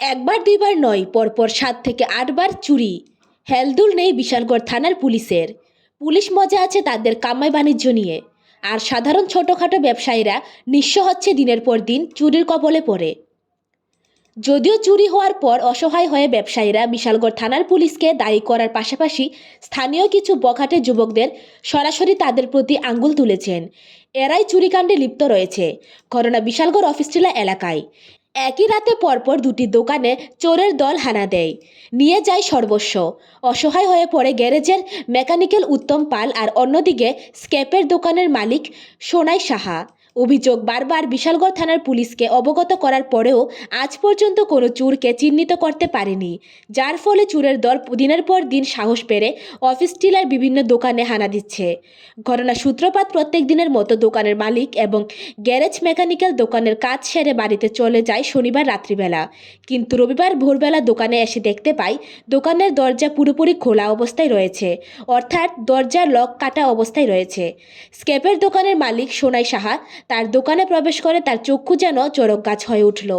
একবার, দুইবার নয়, পরপর সাত থেকে আটবার চুরি। হেলদুল নেই বিশালগড় থানার পুলিশের। পুলিশ মজা আছে তাদের কামাই বাণিজ্য নিয়ে। আর সাধারণ ছোটোখাটো ব্যবসায়ীরা নিঃস্ব হচ্ছে দিনের পর দিন চুরির কবলে পড়ে। যদিও চুরি হওয়ার পর অসহায় হয়ে ব্যবসায়ীরা বিশালগড় থানার পুলিশকে দায়ী করার পাশাপাশি স্থানীয় কিছু বখাটে যুবকদের সরাসরি তাদের প্রতি আঙ্গুল তুলেছেন। এরাই চুরিকাণ্ডে লিপ্ত রয়েছে। ঘটনা বিশালগড় অফিসটিলা এলাকায়। একই রাতে পরপর দুটি দোকানে চোরের দল হানা দেয়। নিয়ে যায় সর্বস্ব। অসহায় হয়ে পড়ে গ্যারেজের মেকানিক্যাল উত্তম পাল আর অন্যদিকে স্ক্যাপের দোকানের মালিক সোনাই সাহা। অভিযোগ বারবার বিশালগড় থানার পুলিশকে অবগত করার পরেও আজ পর্যন্ত কোনো চুরকে চিহ্নিত করতে পারেনি। যার ফলে চুরের দল দিনের পর দিন সাহস পেরে অফিস টিলার বিভিন্ন দোকানে হানা দিচ্ছে। ঘটনা সূত্রপাত প্রত্যেক দিনের মতো দোকানের মালিক এবং গ্যারেজ মেকানিক্যাল দোকানের কাজ সেরে বাড়িতে চলে যায় শনিবার রাত্রিবেলা। কিন্তু রবিবার ভোরবেলা দোকানে এসে দেখতে পাই, দোকানের দরজা পুরোপুরি খোলা অবস্থায় রয়েছে। অর্থাৎ দরজার লক কাটা অবস্থায় রয়েছে। স্কেপের দোকানের মালিক সোনাই সাহা তার দোকানে প্রবেশ করে তার চক্ষু যেন চোরক গাছ হয়ে উঠল।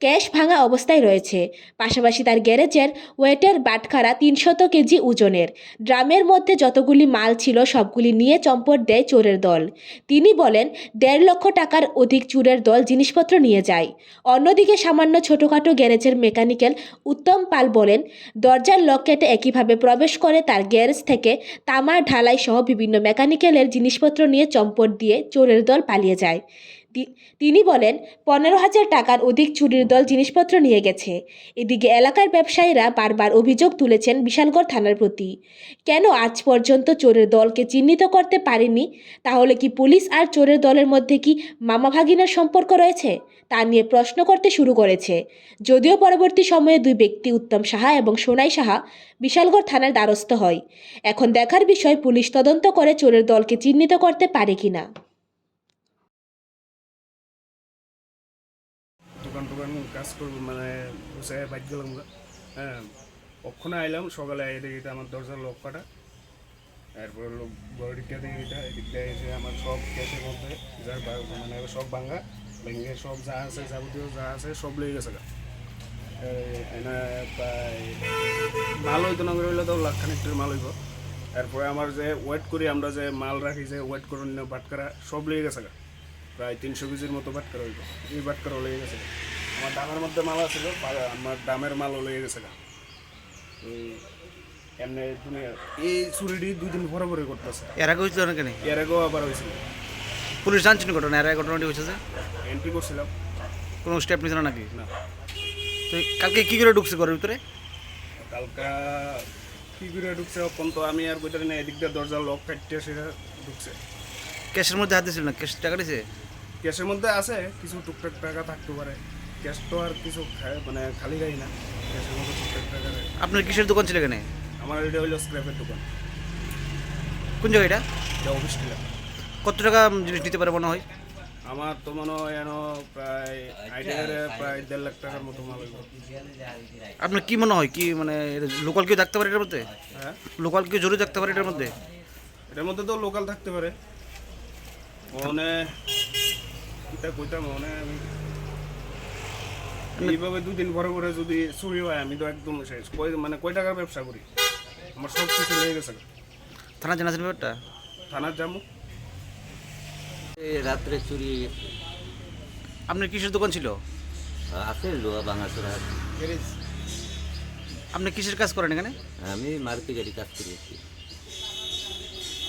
ক্যাশ ভাঙা অবস্থায় রয়েছে। পাশাপাশি তার গ্যারেজের ওয়েটের বাটখারা তিনশত কেজি ওজনের। ড্রামের মধ্যে যতগুলি মাল ছিল, সবগুলি নিয়ে চম্পট দেয় চোরের দল। তিনি বলেন, দেড় লক্ষ টাকার অধিক চোরের দল জিনিসপত্র নিয়ে যায়। অন্যদিকে সামান্য ছোটোখাটো গ্যারেজের মেকানিক্যাল উত্তম পাল বলেন, দরজার লক কেটে একইভাবে প্রবেশ করে তার গ্যারেজ থেকে তামার ঢালাই সহ বিভিন্ন মেকানিক্যালের জিনিসপত্র নিয়ে চম্পট দিয়ে চোরের দল পালিয়ে যায়। তিনি বলেন, পনেরো হাজার টাকার অধিক চুরির দল জিনিসপত্র নিয়ে গেছে। এদিকে এলাকার ব্যবসায়ীরা বারবার অভিযোগ তুলেছেন বিশালগড় থানার প্রতি। কেন আজ পর্যন্ত চোরের দলকে চিহ্নিত করতে পারেনি? তাহলে কি পুলিশ আর চোরের দলের মধ্যে কি মামা ভাগিনার সম্পর্ক রয়েছে? তা নিয়ে প্রশ্ন করতে শুরু করেছে। যদিও পরবর্তী সময়ে দুই ব্যক্তি উত্তম সাহা এবং সোনাই সাহা বিশালগড় থানার দ্বারস্থ হয়। এখন দেখার বিষয়, পুলিশ তদন্ত করে চোরের দলকে চিহ্নিত করতে পারে কিনা। দোকান কাজ করব মানে বসে বাইক গেলাম। হ্যাঁ কখনো আইলাম, সকালে আই দেখি আমার দরজার লক কাটা এরপর লোক বড় দিকটা দেখি এটা এদিকটা এসে আমার সব ক্যাশের মধ্যে, যার মানে সব ভাঙ্গা ভেঙে সব যা আছে, যাবতীয় যা আছে, সব লেগে গেছে এনে মাল হইতো না, হইলে তো লাখ খানিকটার মাল হইব এরপরে আমার যে ওয়েট করি, আমরা যে মাল রাখি, যে ওয়েট করে নিয়ে বাটকারা, সব লেগে গেছে। প্রায় তিনশো কেজির মতো বাটকারা হইব এই বাটকারও লেগে গেছে। আমার দামের মধ্যে মাল আছিল আমার দামের মালও লেগে গেছে গা। এমনি দুনিয়া এই চুরিটি দুই দিন ভরে ভরে করতেছে। এর আগে হয়েছিল না কেন এর আগেও আবার হয়েছিল পুলিশ জানছিল ঘটনা এর আগে ঘটনাটি হয়েছে যে? এন্ট্রি করছিলাম। কোনো স্টেপ নিয়েছিল নাকি? না। তো কালকে কী করে ঢুকছে ঘরের ভিতরে? কালকা কি করে ঢুকছে অপন তো আমি আর কইতারি না এদিক দিয়ে দরজা লক কাটতে সেটা ঢুকছে। ক্যাশের মধ্যে হাত দিয়েছিল না? ক্যাশ টাকা দিয়েছে ক্যাশের মধ্যে আছে কিছু টুকটাক টাকা থাকতে পারে। ক্যাশ তো আর কিছু মানে খালি গাই না ক্যাশের মধ্যে টুকটাক টাকা থাকে। আপনার কিসের দোকান ছিল এখানে? আমার এটা হইল স্ক্র্যাপের দোকান। কোন জায়গা এটা? এটা অফিস ছিল। কত টাকা জিনিস নিতে পারে মনে হয়? আমার তো মনে হয় যেন প্রায় আইডিয়ার প্রায় দেড় লাখ টাকার মতো মাল আপনার কি মনে হয়? কি মানে লোকাল কেউ থাকতে পারে এটার মধ্যে? হ্যাঁ? লোকাল কেউ জরুরি থাকতে পারে এটার মধ্যে? এটার মধ্যে তো লোকাল থাকতে পারে। মনে এটা কইতাম মনে আমি। এইভাবে দুদিন পরে পরে যদি চুরি হয় আমি তো একদম শেষ। কই মানে কয় টাকার ব্যবসা করি? আমার সব কিছু লেগে গেছে। থানা জানাছেন ব্যাপারটা? থানার যাব এই রাত্রে চুরি। আপনার কিসের দোকান ছিল? আছে লোহা ভাঙাচোরা আপনি কিসের কাজ করেন এখানে? আমি মারুতি গাড়ি কাজ করিয়েছি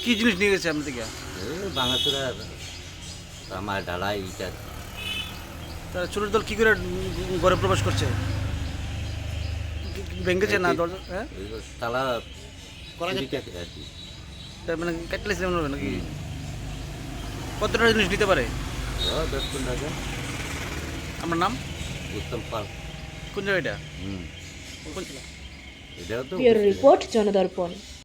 কি। জিনিস নিয়ে গেছে আপনার থেকে? ভাঙাচোরা আমার তা চোরের দল কি করে ঘরে প্রবেশ করছে? ভেঙেছে না দরজা? হ্যাঁ? তালা করা চুরি আর কি। মানে কাটলে হবে নাকি? কত টাকা জিনিস নিতে পারে? দশ পনেরো হাজার। আপনার নাম? উত্তম পাল। কোন জায়গা এটা? হুম। কোন এটাও তো রিপোর্ট জনদর্পণ।